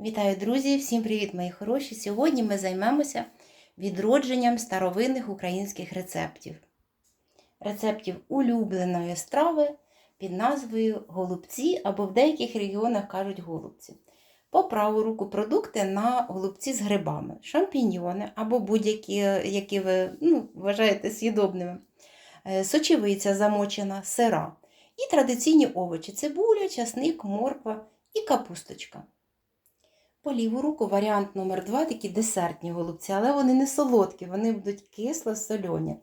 Вітаю, друзі! Всім привіт, мої хороші! Сьогодні ми займемося відродженням старовинних українських рецептів. Рецептів улюбленої страви під назвою голубці або в деяких регіонах кажуть голубці. По праву руку продукти на голубці з грибами, шампіньйони або будь-які, які ви ну, вважаєте съїдобними, Е, сочевиця замочена, сира і традиційні овочі цибуля, часник, морква і капусточка. По ліву руку варіант номер 2 такі десертні голубці, але вони не солодкі, вони будуть кисло сольоні.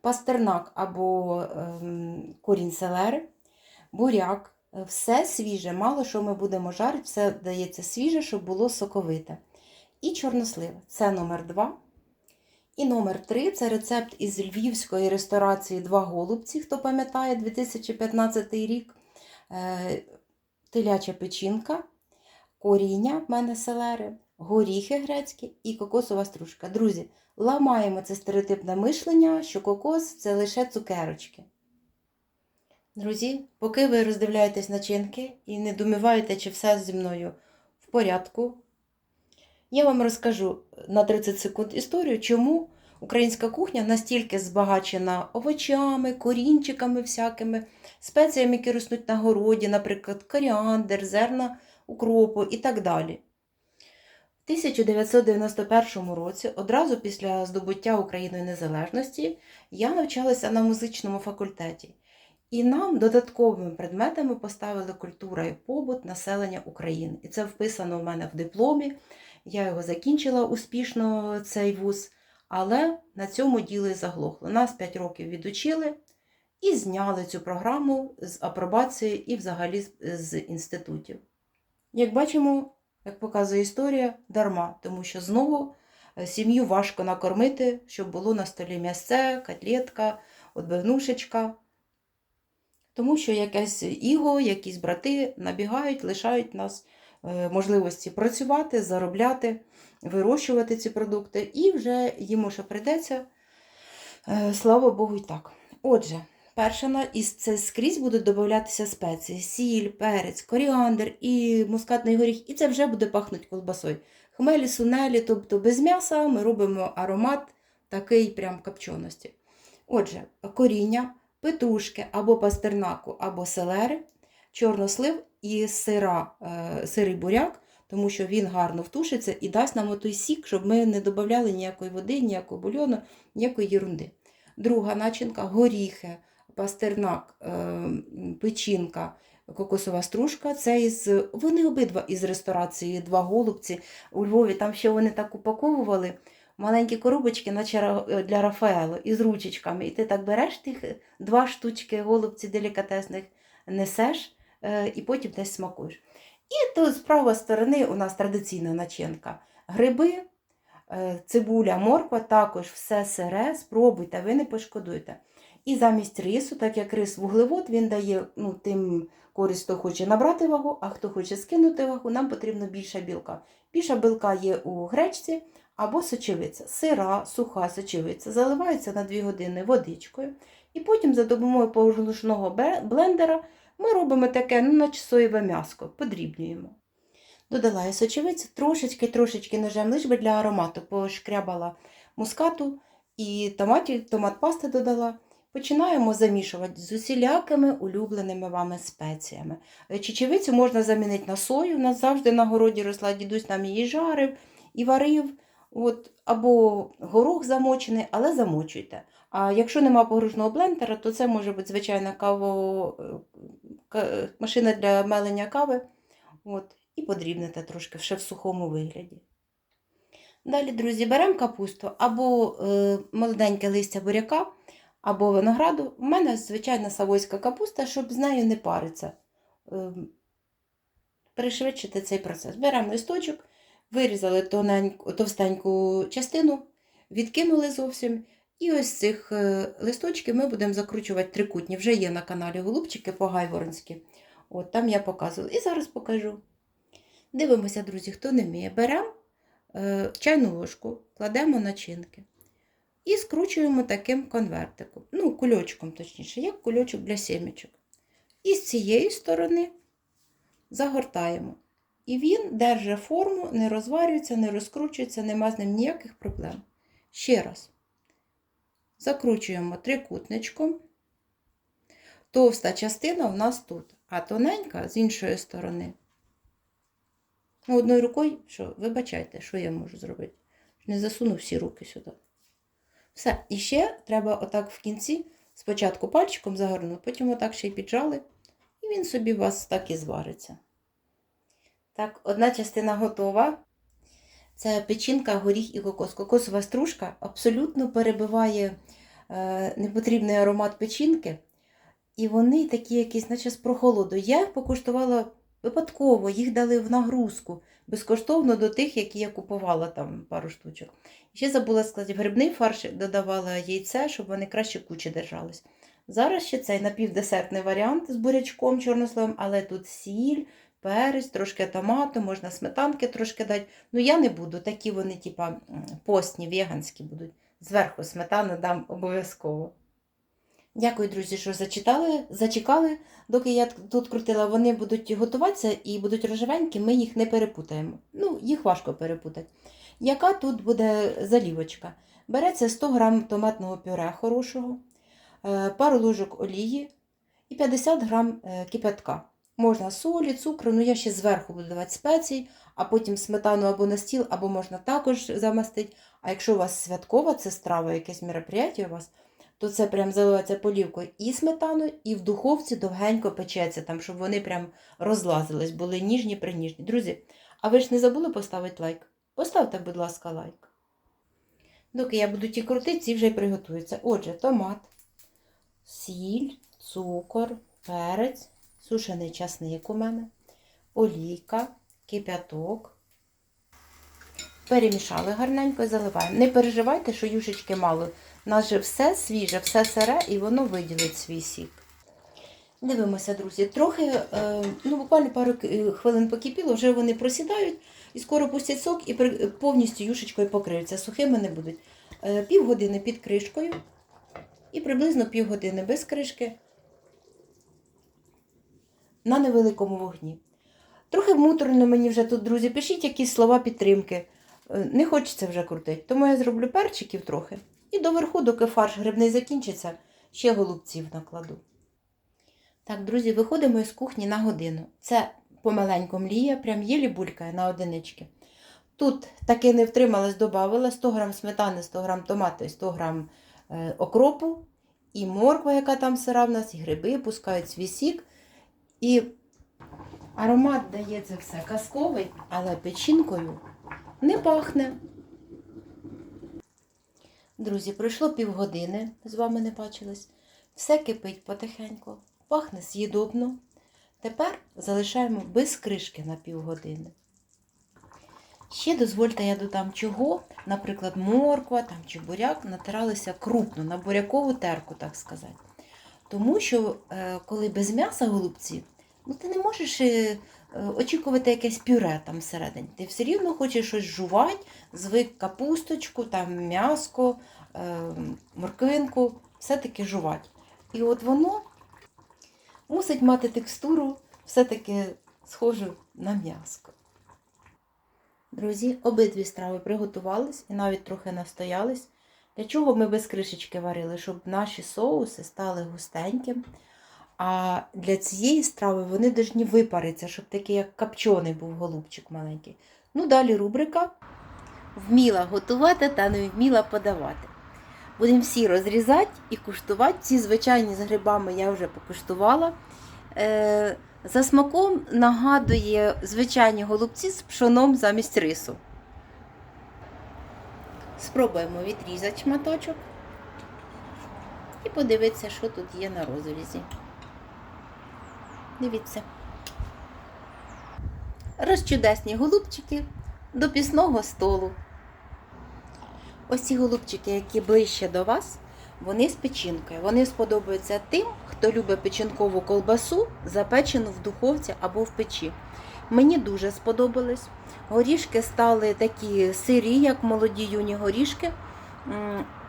Пастернак або ем, корінь селери, буряк, е, все свіже, мало що ми будемо жарити, все дається свіже, щоб було соковите. І чорнослив це номер 2. І номер 3 це рецепт із львівської ресторації Два голубці, хто пам'ятає 2015 рік. Е, Теляча печінка, коріння в мене селери, горіхи грецькі і кокосова стружка. Друзі, ламаємо це стереотипне мишлення, що кокос це лише цукерочки. Друзі, поки ви роздивляєтесь начинки і не думаєте, чи все зі мною в порядку, я вам розкажу на 30 секунд історію, чому українська кухня настільки збагачена овочами, корінчиками всякими, спеціями, які ростуть на городі, наприклад, коріандр, зерна укропу і так далі. В 1991 році, одразу після здобуття Україною незалежності, я навчалася на музичному факультеті. І нам додатковими предметами поставили культура і побут населення України. І це вписано в мене в дипломі. Я його закінчила успішно, цей вуз, але на цьому діло заглохло. Нас 5 років відучили і зняли цю програму з апробації і взагалі з інститутів. Як бачимо, як показує історія, дарма, тому що знову е, сім'ю важко накормити, щоб було на столі м'ясце, котлетка, отбивнушечка. Тому що якесь іго, якісь брати набігають, лишають нас е, можливості працювати, заробляти, вирощувати ці продукти, і вже їм що прийдеться, е, слава Богу, і так. Отже, перше на- із це скрізь будуть додаватися спеції: сіль, перець, коріандр і мускатний горіх, і це вже буде пахнути колбасою. Хмелі, сунелі, тобто без м'яса ми робимо аромат такий прям копченості. Отже, коріння, петрушки або пастернаку, або селери, чорнослив і сира, е, сирий буряк, тому що він гарно втушиться і дасть нам той сік, щоб ми не додавали ніякої води, ніякого бульйону, ніякої єрунди. Друга начинка горіхи, пастернак, е, печінка, кокосова стружка. Це із, вони обидва із ресторації два голубці. У Львові там ще вони так упаковували маленькі коробочки, наче для Рафаело, із ручечками. І ти так береш тих два штучки голубці делікатесних, несеш е, і потім десь смакуєш. І тут з правої сторони у нас традиційна начинка. Гриби, е, цибуля, морква, також все сире, спробуйте, ви не пошкодуєте. І замість рису, так як рис вуглевод, він дає ну, тим користь, хто хоче набрати вагу, а хто хоче скинути вагу, нам потрібно більше білка. Більше білка є у гречці або сочевиця. Сира, суха сочевиця заливається на 2 години водичкою. І потім за допомогою поглушного блендера ми робимо таке, ну, наче соєве м'яско, подрібнюємо. Додала я сочевицю, трошечки-трошечки ножем, лиш би для аромату пошкрябала мускату і томатів, томат пасти додала. Починаємо замішувати з усілякими улюбленими вами спеціями. Е, Чечевицю можна замінити на сою. У нас завжди на городі росла дідусь нам її жарив і варив. От, або горох замочений, але замочуйте. А якщо нема погружного блендера, то це може бути звичайна каво... е, машина для мелення кави. От, і подрібните трошки ще в сухому вигляді. Далі, друзі, беремо капусту або е, молоденьке листя буряка, або винограду. У мене звичайна савойська капуста, щоб з нею не париться. Е, пришвидшити цей процес. Беремо листочок, вирізали тоненьку, товстеньку частину, відкинули зовсім. І ось з цих е, листочків ми будемо закручувати трикутні. Вже є на каналі голубчики по-гайворонськи. От там я показувала. І зараз покажу. Дивимося, друзі, хто не вміє. Беремо е, чайну ложку, кладемо начинки. І скручуємо таким конвертиком. Ну, кульочком, точніше, як кульочок для сімечок. І з цієї сторони загортаємо. І він держить форму, не розварюється, не розкручується, нема з ним ніяких проблем. Ще раз. Закручуємо трикутничком. Товста частина в нас тут, а тоненька з іншої сторони. Ну, одною рукою, що, вибачайте, що я можу зробити? Не засуну всі руки сюди. Все. І ще треба отак в кінці спочатку пальчиком загорнути, потім отак ще й піджали, і він собі у вас так і звариться. Так, одна частина готова. Це печінка, горіх і кокос. Кокосова стружка абсолютно перебиває е, непотрібний аромат печінки. І вони такі якісь, наче з прохолоду. Я покуштувала випадково, їх дали в нагрузку безкоштовно до тих, які я купувала там пару штучок. Ще забула сказати, в грибний фарш додавала яйце, щоб вони краще кучі держались. Зараз ще цей напівдесертний варіант з бурячком чорносливом, але тут сіль, перець, трошки томату, можна сметанки трошки дати. Ну я не буду, такі вони, типа, постні, веганські будуть. Зверху сметану дам обов'язково. Дякую, друзі, що зачитали, зачекали, доки я тут крутила. Вони будуть готуватися і будуть рожевенькі, ми їх не перепутаємо. Ну, їх важко перепутати. Яка тут буде залівочка? Береться 100 г томатного пюре хорошого, е, пару ложок олії і 50 г кипятка. Можна солі, цукру, ну я ще зверху буду давати спеції, а потім сметану або на стіл, або можна також замастити. А якщо у вас святкова це страва, якесь мероприятие у вас, то це прям заливається полівкою і сметаною, і в духовці довгенько печеться, там, щоб вони прям розлазились, були ніжні приніжні. Друзі, а ви ж не забули поставити лайк? Поставте, будь ласка, лайк. Доки я буду ті крутити, ці вже приготуються. Отже, томат, сіль, цукор, перець, сушений часник у мене, олійка, кип'яток. Перемішали гарненько і заливаємо. Не переживайте, що юшечки мало. У нас же все свіже, все сире, і воно виділить свій сік. Дивимося, друзі, трохи, е, ну буквально пару хвилин покипіло, вже вони просідають і скоро пустять сок і повністю юшечкою покриються. Сухими не будуть. Е, Півгодини під кришкою і приблизно півгодини без кришки на невеликому вогні. Трохи муторно мені вже тут, друзі, пишіть якісь слова підтримки. Е, Не хочеться вже крутити, тому я зроблю перчиків трохи. І доверху, доки фарш грибний закінчиться, ще голубців накладу. Так, друзі, виходимо із кухні на годину. Це помаленьку мліє, прям єлі булькає на одинички. Тут таки не втрималась, додавала 100 г сметани, 100 г томату і 100 г е, окропу, і морква, яка там сира в нас, і гриби пускають свій сік. І аромат дає це все казковий, але печінкою не пахне. Друзі, пройшло півгодини, з вами не бачились. Все кипить потихеньку, пахне з'їдобно. Тепер залишаємо без кришки на півгодини. Ще дозвольте, я додам чого, наприклад, морква там, чи буряк натиралися крупно, на бурякову терку, так сказати. Тому що, е, коли без м'яса голубці, ну ти не можеш е, очікувати якесь пюре там всередині. Ти все рівно хочеш щось жувати, звик капусточку, там м'яско, е, морквинку, все-таки жувати. І от воно мусить мати текстуру все-таки схожу на м'яско. Друзі, обидві страви приготувались і навіть трохи настоялись. Для чого ми без кришечки варили? Щоб наші соуси стали густеньким. А для цієї страви вони повинні випаритися, щоб такий як копчений був голубчик маленький. Ну, далі рубрика. Вміла готувати та не вміла подавати. Будемо всі розрізати і куштувати. Ці звичайні з грибами я вже покуштувала. Е, за смаком нагадує звичайні голубці з пшоном замість рису. Спробуємо відрізати шматочок і подивитися, що тут є на розрізі. Дивіться. Розчудесні голубчики до пісного столу. Ось ці голубчики, які ближче до вас, вони з печінкою. Вони сподобаються тим, хто любить печінкову колбасу, запечену в духовці або в печі. Мені дуже сподобались. Горішки стали такі сирі, як молоді юні горішки.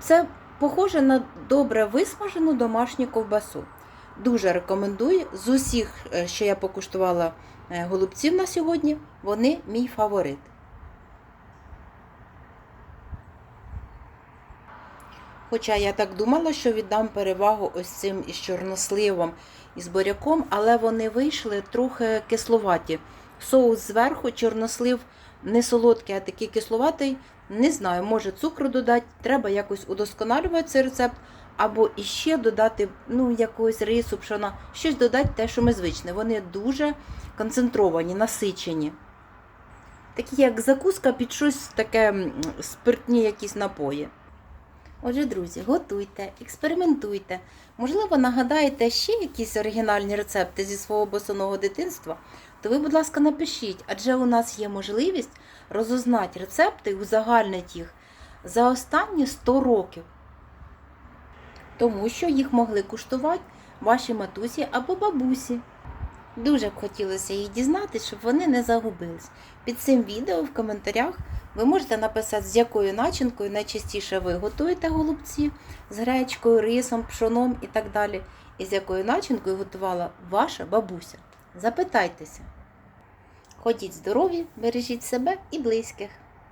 Це похоже на добре висмажену домашню ковбасу. Дуже рекомендую. З усіх, е, що я покуштувала е, голубців на сьогодні, вони мій фаворит. Хоча я так думала, що віддам перевагу ось цим із чорносливом і з буряком, але вони вийшли трохи кисловаті. Соус зверху, чорнослив не солодкий, а такий кисловатий. Не знаю, може цукру додати, треба якось удосконалювати цей рецепт, або іще додати ну, якогось рису, пшона, щось додати те, що ми звичні. Вони дуже концентровані, насичені. Такі як закуска під щось таке спиртні якісь напої. Отже, друзі, готуйте, експериментуйте. Можливо, нагадаєте ще якісь оригінальні рецепти зі свого босоного дитинства, то ви, будь ласка, напишіть, адже у нас є можливість розузнати рецепти і узагальнити їх за останні 100 років. Тому що їх могли куштувати ваші матусі або бабусі. Дуже б хотілося їх дізнатися, щоб вони не загубились. Під цим відео в коментарях ви можете написати, з якою начинкою найчастіше ви готуєте голубці, з гречкою, рисом, пшоном і так далі. І з якою начинкою готувала ваша бабуся. Запитайтеся. Ходіть здорові, бережіть себе і близьких.